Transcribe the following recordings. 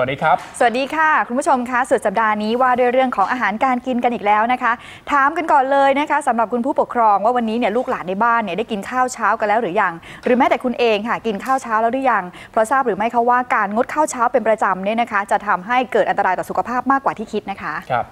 วัสดีครับ สวัสดีค่ะ คุณผู้ชมคะสุดสัปดาห์นี้ว่าด้วยเรื่องของอาหารการกินกันอีกแล้วนะคะ ถามกันก่อนเลยนะคะสำหรับคุณผู้ปกครองว่าวันนี้เนี่ยลูกหลานในบ้านเนี่ยได้กินข้าวเช้ากันแล้วหรือยัง หรือแม้แต่คุณเองค่ะกินข้าวเช้าแล้วหรือยัง เพราะทราบหรือไม่คะว่าการงดข้าวเช้าเป็นประจำเนี่ยนะคะ จะทำให้เกิดอันตรายต่อสุขภาพมากกว่าที่คิดนะคะ ครับ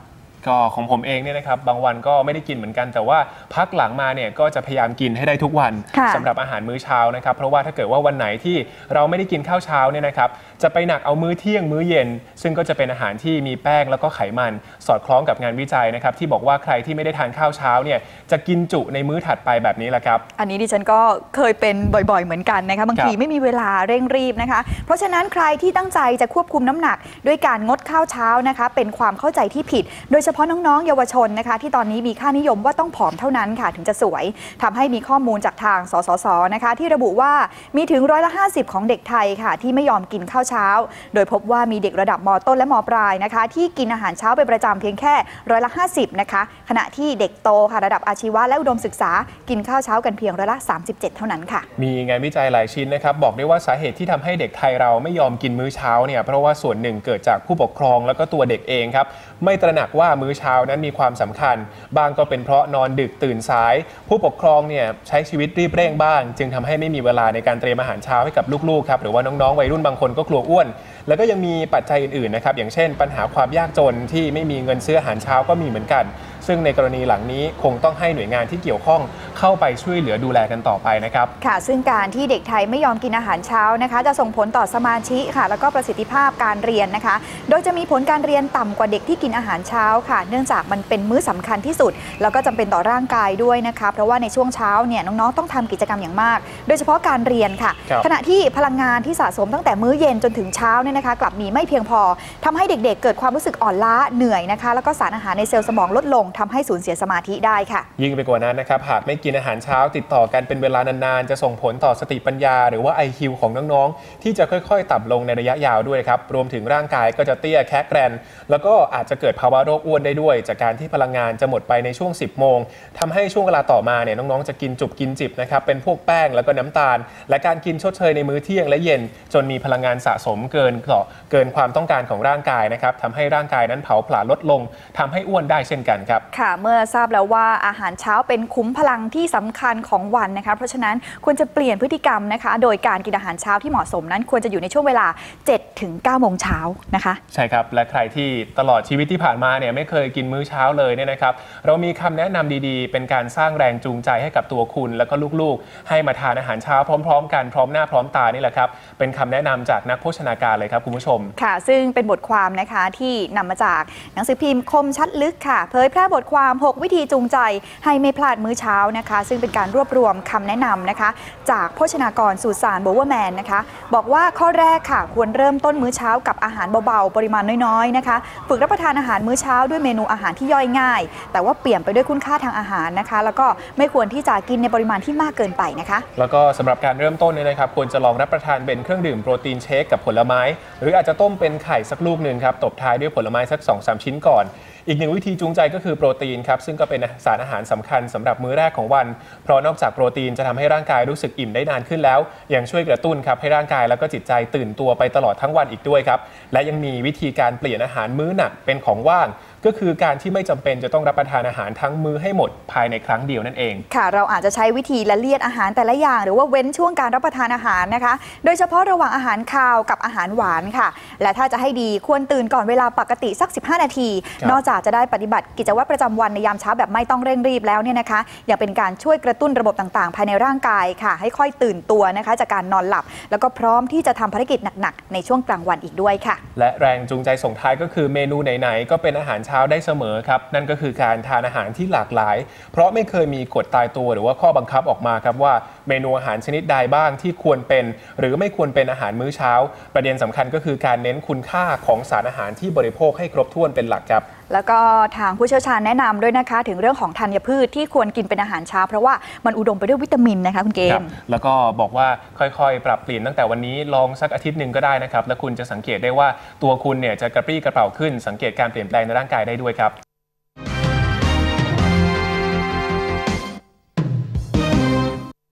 ก็ของผมเองเนี่ยนะครับบางวันก็ไม่ได้กินเหมือนกัน แต่ว่าพักหลังมาเนี่ยก็จะพยายามกินให้ได้ทุกวันค่ะสำหรับอาหารมื้อเช้านะครับ เพราะว่าถ้าเกิดว่าวันไหนที่เราไม่ได้กินข้าวเช้าเนี่ยนะครับจะไปหนักเอามื้อเที่ยงมื้อเย็น ซึ่งก็จะเป็นอาหารที่มีแป้งแล้วก็ไขมัน สอดคล้องกับงานวิจัยนะครับที่บอกว่าใครที่ไม่ได้ทานข้าวเช้าเนี่ยจะกินจุในมื้อถัดไปแบบนี้แหละครับอันนี้ดิฉันก็เคยเป็นบ่อยๆ เหมือนกันนะคะบางทีครับไม่มีเวลาเร่งรีบนะคะ เพราะฉะนั้นใครที่ตั้งใจจะควบคุมน้ำหนัก ด้วยการงดข้าวเช้านะคะเป็นความเข้าใจที่ผิด โดยเฉพาะพาะน้องๆ เยาวชนนะคะที่ตอนนี้มีค่านิยมว่าต้องผอมเท่านั้นค่ะถึงจะสวยทำให้มีข้อมูลจากทางสสสนะคะที่ระบุว่ามีถึงร้อยละ 50 ของเด็กไทยค่ะ ที่ไม่ยอมกินข้าวเช้า โดยพบว่ามีเด็กระดับมต้นและมปลายนะคะ ที่กินอาหารเช้าเป็นประจำเพียงแค่ร้อยละ 50 นะคะ ขณะที่เด็กโตค่ะระดับอาชีวะและอุดมศึกษากินข้าวเช้ากันเพียงร้อยละ 37 เท่านั้นค่ะ มีงานวิจัยหลายชิ้นนะครับบอกได้ว่าสาเหตุที่ทำให้เด็กไทยเราไม่ยอมกินมื้อเช้าเนี่ยเพราะว่าส่วนหนึ่งเกิดจากผู้ปกครองแล้วก็ตัวเด็กเองครับไม่ตระหนักว่ามื้อเช้านั้นมีความสำคัญบางก็เป็นเพราะนอนดึกตื่นสาย ผู้ปกครองเนี่ยใช้ชีวิตรีบเร่งบ้าง จึงทำให้ไม่มีเวลาในการเตรียมอาหารเช้าให้กับลูกๆครับหรือว่าน้องๆวัยรุ่นบางคนก็กลัวอ้วน แล้วก็ยังมีปัจจัยอื่นๆนะครับอย่างเช่น ปัญหาความยากจนที่ไม่มีเงินซื้ออาหารเช้าก็มีเหมือนกัน ซึ่งในกรณีหลังนี้คงต้องให้หน่วยงานที่เกี่ยวข้องเข้าไปช่วยเหลือดูแลกันต่อไปนะครับค่ะ ซึ่งการที่เด็กไทยไม่ยอมกินอาหารเช้านะคะ จะส่งผลต่อสมาธิค่ะ แล้วก็ประสิทธิภาพการเรียนนะคะ โดยจะมีผลการเรียนต่ำกว่าเด็กที่กินอาหารเช้าค่ะ เนื่องจากมันเป็นมื้อสำคัญที่สุด แล้วก็จำเป็นต่อร่างกายด้วยนะคะ เพราะว่าในช่วงเช้าเนี่ยน้องๆต้องทำกิจกรรมอย่างมาก โดยเฉพาะการเรียนค่ะครับขณะที่พลังงานที่สะสมตั้งแต่มื้อเย็นจนถึงเช้าเนี่ยนะคะ กลับมีไม่เพียงพอทำให้เด็กๆ เกิดความรู้สึกอ่อนล้าเหนื่อยนะคะ แล้วก็สารอาหารในเซลล์สมองลดลงทำให้สูญเสียสมาธิได้ค่ะ ยิ่งไปกว่านั้นนะครับหากไม่กินอาหารเช้าติดต่อกันเป็นเวลานานๆจะส่งผลต่อสติปัญญา หรือว่า IQ ของน้องๆ ที่จะค่อยๆ ต่ำลงในระยะยาวด้วยครับรวมถึงร่างกายก็จะเตี้ยแคะแกรน แล้วก็อาจจะเกิดภาวะโรคอ้วนได้ด้วย จากการที่พลังงานจะหมดไปในช่วง 10 โมงทำให้ช่วงเวลาต่อมาเนี่ยน้องๆจะกินจุบกินจิบนะครับเป็นพวกแป้งแล้วก็น้ำตาล และการกินชดเชยในมื้อเที่ยงและเย็น จนมีพลังงานสะสมเกินต่อเกินความต้องการของร่างกายนะครับทำให้ร่างกายนั้นเผาผลาญลดลงทำให้อ้วนได้เช่นกันครับค่ะ เมื่อทราบแล้วว่าอาหารเช้าเป็นคุ้มพลังที่สำคัญของวันนะคะเพราะฉะนั้นควรจะเปลี่ยนพฤติกรรมนะคะ โดยการกินอาหารเช้าที่เหมาะสมนั้นควรจะอยู่ในช่วงเวลา7ถึง9โมงเช้านะคะ ใช่ครับและใครที่ตลอดชีวิตที่ผ่านมาเนี่ยไม่เคยกินมื้อเช้าเลยเนี่ยนะครับ เรามีคำแนะนำดีๆ เป็นการสร้างแรงจูงใจให้กับตัวคุณ แล้วก็ลูกๆ ให้มาทานอาหารเช้าพร้อม ๆ กันพร้อมหน้าพร้อมตานี่แหละครับ เป็นคำแนะนำจากนักโภชนาการเลยครับคุณผู้ชม ค่ะ ซึ่งเป็นบทความนะคะที่นำมาจากหนังสือพิมพ์คมชัดลึกค่ะเผยแพร่บทความ 6 วิธีจูงใจให้ไม่พลาดมื้อเช้านะคะ ซึ่งเป็นการรวบรวมคำแนะนำนะคะ จากโภชนากรสูตรสารโบเวอร์แมนนะคะ บอกว่าข้อแรกค่ะควรเริ่มต้นมื้อเช้ากับอาหารเบาๆ ปริมาณน้อยๆนะคะ ฝึกรับประทานอาหารมื้อเช้าด้วยเมนูอาหารที่ย่อยง่าย แต่ว่าเปลี่ยนไปด้วยคุณค่าทางอาหารนะคะ แล้วก็ไม่ควรที่จะกินในปริมาณที่มากเกินไปนะคะ แล้วก็สำหรับการเริ่มต้นเนี่ยนะครับควรจะลองรับประทานเป็นเครื่องดื่มโปรตีนเชคกับผลไม้ หรืออาจจะต้มเป็นไข่สักลูกหนึ่งครับตบท้ายด้วยผลไม้สัก2-3ชิ้นก่อน อีกหนึ่งวิธีจูงใจก็คือโปรตีนครับซึ่งก็เป็นสารอาหารสำคัญสำหรับมื้อแรกของวัน เพราะนอกจากโปรตีนจะทำให้ร่างกายรู้สึกอิ่มได้นานขึ้นแล้ว ยังช่วยกระตุ้นครับให้ร่างกายแล้วก็จิตใจตื่นตัวไปตลอดทั้งวันอีกด้วยครับและยังมีวิธีการเปลี่ยนอาหารมื้อหนักเป็นของว่าง ก็คือการที่ไม่จำเป็นจะต้องรับประทานอาหารทั้งมื้อให้หมดภายในครั้งเดียวนั่นเอง ค่ะ เราอาจจะใช้วิธีละเลียดอาหารแต่ละอย่าง หรือว่าเว้นช่วงการรับประทานอาหารนะคะ โดยเฉพาะระหว่างอาหารคาวกับอาหารหวานค่ะ และถ้าจะให้ดีควรตื่นก่อนเวลาปกติสัก 15 นาทีครับนอกจากจะได้ปฏิบัติกิจวัตรประจำวันในยามเช้าแบบไม่ต้องเร่งรีบแล้วเนี่ยนะคะยังเป็นการช่วยกระตุ้นระบบต่างๆ ภายในร่างกายค่ะ ให้ค่อยตื่นตัวนะคะ จากการนอนหลับ แล้วก็พร้อมที่จะทำภารกิจหนักๆในช่วงกลางวันอีกด้วยค่ะ และแรงจูงใจส่งท้ายก็คือเมนูไหนๆก็เป็นอาหารเช้าได้เสมอครับนั่นก็คือการทานอาหารที่หลากหลาย เพราะไม่เคยมีกฎตายตัวหรือว่าข้อบังคับออกมาครับว่าเมนูอาหารชนิดใดบ้างที่ควรเป็น หรือไม่ควรเป็นอาหารมื้อเช้า ประเด็นสำคัญก็คือการเน้นคุณค่าของสารอาหารที่บริโภคให้ครบถ้วนเป็นหลักครับ แล้วก็ทางผู้เชี่ยวชาญแนะนำด้วยนะคะ ถึงเรื่องของธัญพืชที่ควรกินเป็นอาหารเช้า เพราะว่ามันอุดมไปด้วยวิตามินนะคะคุณเกม แล้วก็บอกว่าค่อยๆ ปรับเปลี่ยนตั้งแต่วันนี้ลองสักอาทิตย์หนึ่งก็ได้นะครับ แล้วคุณจะสังเกตได้ว่าตัวคุณเนี่ยจะกระปรี้กระเป๋าขึ้น สังเกตการเปลี่ยนแปลงในร่างกายได้ด้วยครับ